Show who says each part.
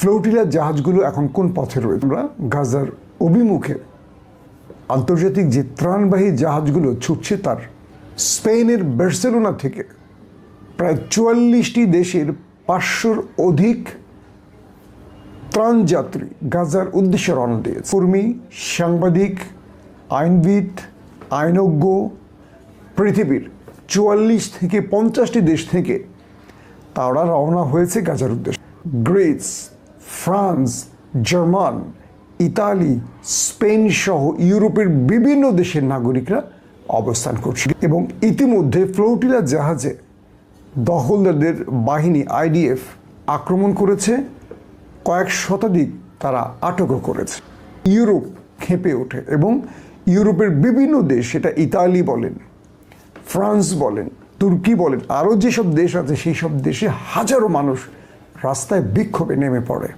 Speaker 1: Flotilla জাহাজগুলো এখন কোন পথে রয়েছে? আমরা গাজার অভিমুখে আন্তর্জাতিক যে ত্রাণবাহী জাহাজগুলো ছুটছে তার স্পেনের বার্সেলোনা থেকে প্রায় চুয়াল্লিশটি দেশের পাঁচশোর অধিক ত্রাণযাত্রী গাজার উদ্দেশ্যে রওনা দিয়েছে। কর্মী, সাংবাদিক, আইনবিদ, আইনজ্ঞ, পৃথিবীর চুয়াল্লিশ থেকে পঞ্চাশটি দেশ থেকে তারা রওনা হয়েছে গাজার উদ্দেশ্যে। Greece France, German, Italy, Spain সহ ইউরোপের বিভিন্ন দেশের নাগরিকরা অবস্থান করছে এবং ইতিমধ্যে ফ্লোটিলা জাহাজে দখলদারদের বাহিনী আইডিএফ আক্রমণ করেছে। কয়েক শতাধিক তারা আটকও করেছে। ইউরোপ খেপে ওঠে এবং ইউরোপের বিভিন্ন দেশ, সেটা ইতালি বলেন, ফ্রান্স বলেন, তুর্কি বলেন, আরও যেসব দেশ আছে সেই সব দেশে হাজারো মানুষ রাস্তায় বিক্ষোভে নেমে পড়ে।